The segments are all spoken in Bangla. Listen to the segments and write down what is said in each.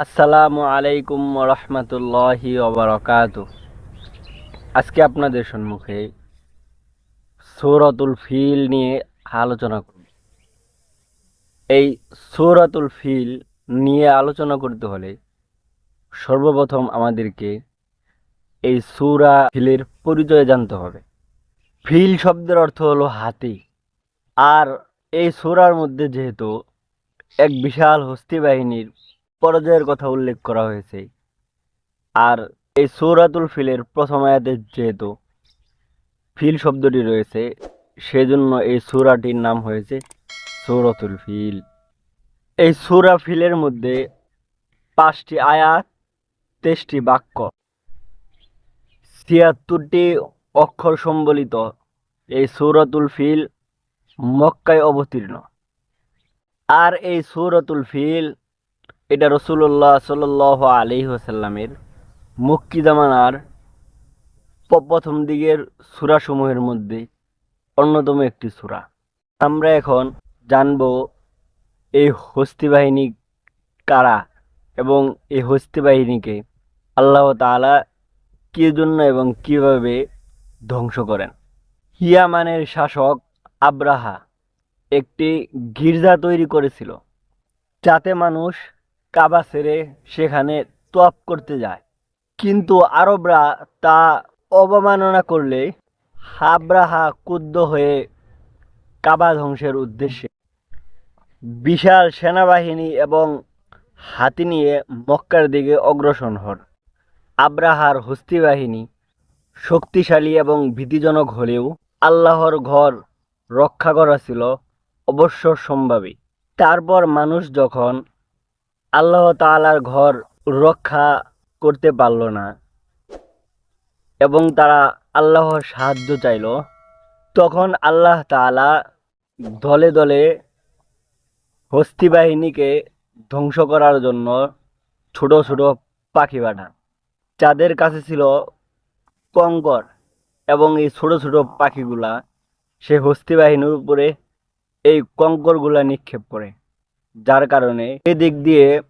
আসসালামু আলাইকুম রহমতুল্লাহি ওবরাকাত আজকে আপনাদের সম্মুখে সৌরাতুল ফিল নিয়ে আলোচনা করব। এই সৌরাতুল ফিল নিয়ে আলোচনা করতে হলে সর্বপ্রথম আমাদেরকে এই সূরা ফিলের পরিচয় জানতে হবে। ফিল শব্দের অর্থ হলো হাতি। আর এই সূরার মধ্যে যেহেতু এক বিশাল হস্তি বাহিনীর পরাজয়ের কথা উল্লেখ করা হয়েছে। আর এই সৌরাতুল ফিলের প্রথম আয়াতে যেহেতু ফিল শব্দটি রয়েছে, সেজন্য এই সূরাটির নাম হয়েছে সৌরাতুল ফিল। এই সূরা ফিলের মধ্যে পাঁচটি আয়াত, তেইশটি বাক্য, ছিয়াত্তরটি অক্ষর সম্বলিত এই সৌরাতুল ফিল মক্কায় অবতীর্ণ। আর এই সৌরাতুল ফিল এটা রসুল্লাহ সাল আলি ওসাল্লামের মক্কি প্রথম দিকের সুরাসমূহের মধ্যে অন্যতম একটি সুরা। আমরা এখন জানব এই হস্তি বাহিনী কারা এবং এই হস্তি বাহিনীকে আল্লাহ তাআলা কি জন্য এবং কীভাবে ধ্বংস করেন? হিয়ামানের শাসক আব্রাহা একটি গির্জা তৈরি করেছিল, যাতে মানুষ কাবা ছেড়ে সেখানে তপ করতে যায়। কিন্তু আরবরা তা অবমাননা করলে হাবরাহা ক্রুদ্ধ হয়ে কাবা ধ্বংসের উদ্দেশ্যে বিশাল সেনাবাহিনী এবং হাতি নিয়ে মক্কার দিকে অগ্রসর হন। আব্রাহার হস্তি বাহিনী শক্তিশালী এবং ভীতিজনক হলেও আল্লাহর ঘর রক্ষা করা ছিল অবশ্য সম্ভাবী। তারপর মানুষ যখন আল্লাহ তাআলার ঘর রক্ষা করতে পারল না এবং তারা আল্লাহর সাহায্য চাইল। তখন আল্লাহ তাআলা দলে দলে হস্তি বাহিনীকে ধ্বংস করার জন্য ছোট ছোট পাখি পাঠান যাদের কাছে ছিল কঙ্কর এবং এই ছোট ছোট পাখিগুলা, সে হস্তি বাহিনীর উপরে এই কঙ্করগুলা নিক্ষেপ করে। যার কারণে এদিক দিয়ে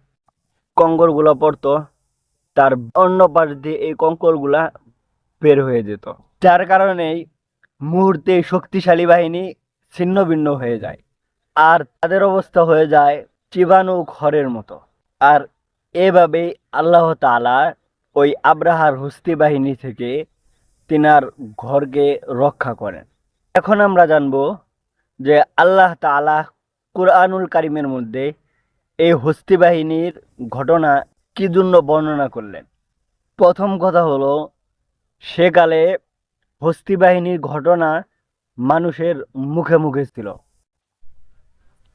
কঙ্করগুলো পড়তো, তার অন্য পাশ দিয়ে এই কঙ্করগুলা বের হয়ে যেত। যার কারণেই মুহূর্তে শক্তিশালী বাহিনী ছিন্ন ভিন্ন হয়ে যায় আর তাদের অবস্থা হয়ে যায় চিবানু ঘরের মতো। আর এভাবেই আল্লাহ তাআলা ওই আব্রাহার হস্তি বাহিনী থেকে তিনার ঘরকে রক্ষা করেন। এখন আমরা জানব যে আল্লাহ তাআলা কুরআনুল কারিমের মধ্যে এই হস্তি বাহিনীর ঘটনা কি জন্য বর্ণনা করলেন? প্রথম কথা হলো, সেকালে হস্তি বাহিনীর ঘটনা মানুষের মুখে মুখে ছিল।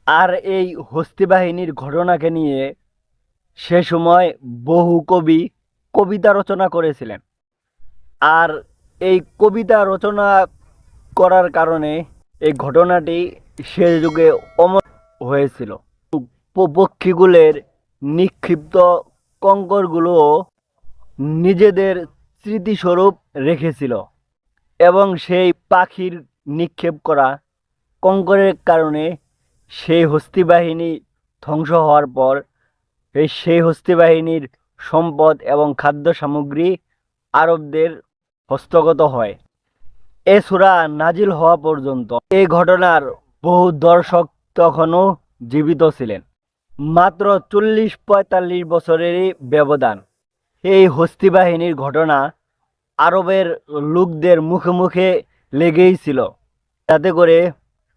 আর এই হস্তি বাহিনীর ঘটনাকে নিয়ে সে সময় বহু কবি কবিতা রচনা করেছিলেন। আর এই কবিতা রচনা করার কারণে এই ঘটনাটি সে যুগে অমর হয়েছিল। পক্ষীগুলের নিক্ষিপ্ত কঙ্করগুলোও নিজেদের স্মৃতিস্বরূপ রেখেছিল এবং সেই পাখির নিক্ষেপ করা কঙ্করের কারণে সেই হস্তি বাহিনী ধ্বংস হওয়ার পর এই সেই হস্তি বাহিনীর সম্পদ এবং খাদ্য সামগ্রী আরবদের হস্তগত হয়। এ সুরা নাজিল হওয়া পর্যন্ত এই ঘটনার বহু দর্শক তখনও জীবিত ছিলেন। মাত্র চল্লিশ পঁয়তাল্লিশ বছরেরই ব্যবধান। এই হস্তি বাহিনীর ঘটনা আরবের লোকদের মুখে মুখে লেগেই ছিল। যাতে করে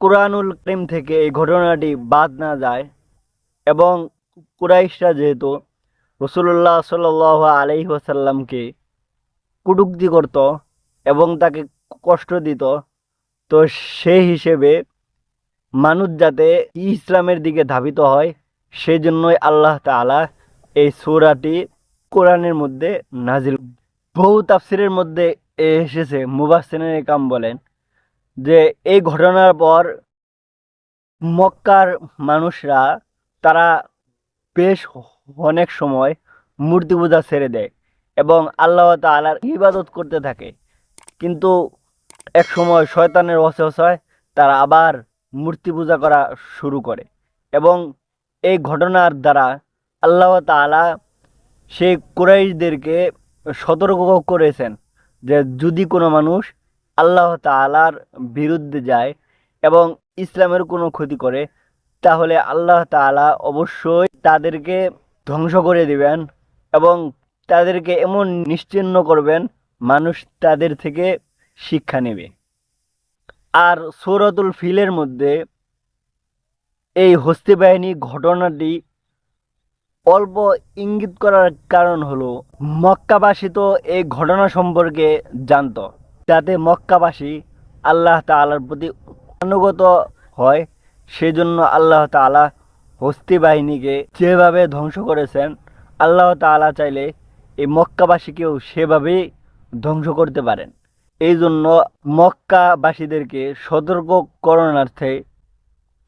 কোরআনুল করিম থেকে এই ঘটনাটি বাদ না যায় এবং কুরাইশরা যেহেতু রসুল্লাহ সাল আলহি ওসাল্লামকে কুটুক্তি করত এবং তাকে কষ্ট দিত, তো সেই হিসেবে মানুষ যাতে ইসলামের দিকে ধাবিত হয় সেই জন্যই আল্লাহ তাআলা এই সূরাটি কোরআনের মধ্যে নাজিল বহু তাফসিরের মধ্যে এসেছে মুবাসসিনের কাম বলেন, যে এই ঘটনার পর মক্কার মানুষরা, তারা বেশ অনেক সময় মূর্তি পূজা ছেড়ে দেয় এবং আল্লাহ তাআলার ইবাদত করতে থাকে। কিন্তু এক সময় শয়তানের অসহসায় তারা আবার মূর্তি পূজা করা শুরু করে এবং এই ঘটনার দ্বারা আল্লাহ তাআলা সে কুরাইশদেরকে সতর্ক করেছেন যে যদি কোনো মানুষ আল্লাহ তাআলার বিরুদ্ধে যায় এবং ইসলামের কোনো ক্ষতি করে, তাহলে আল্লাহ তাআলা অবশ্যই তাদেরকে ধ্বংস করে দিবেন এবং তাদেরকে এমন নিশ্চিহ্ন করবেন, মানুষ তাদের থেকে শিক্ষা নেবে। আর সৌরতুল ফিলের মধ্যে এই হস্তি বাহিনী ঘটনাটি অল্প ইঙ্গিত করার কারণ হলো, মক্কাবাসী তো এই ঘটনা সম্পর্কে জানতো, যাতে মক্কাবাসী আল্লাহ তাআলার প্রতি অনুগত হয়। সেজন্য আল্লাহ তাআলা হস্তি বাহিনীকে যেভাবে ধ্বংস করেছেন, আল্লাহ তাআলা চাইলে এই মক্কাবাসীকেও সেভাবেই ধ্বংস করতে পারেন। এই জন্য মক্কাবাসীদেরকে সতর্ক করণার্থে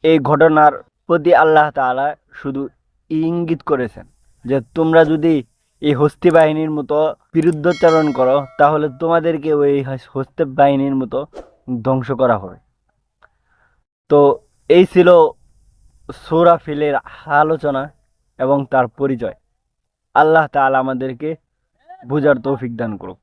এই ঘটনার প্রতি আল্লাহ তাআলা শুধু ইঙ্গিত করেছেন যে তোমরা যদি এই হস্তি বাহিনীর মতো বিরুদ্ধচারণ করো, তাহলে তোমাদেরকে ওই হস্তি বাহিনীর মতো ধ্বংস করা হবে। তো এই ছিল সৌরা ফিলের আলোচনা এবং তার পরিচয়। আল্লাহ তাআলা আমাদেরকে বোঝার তৌফিক দান করুক।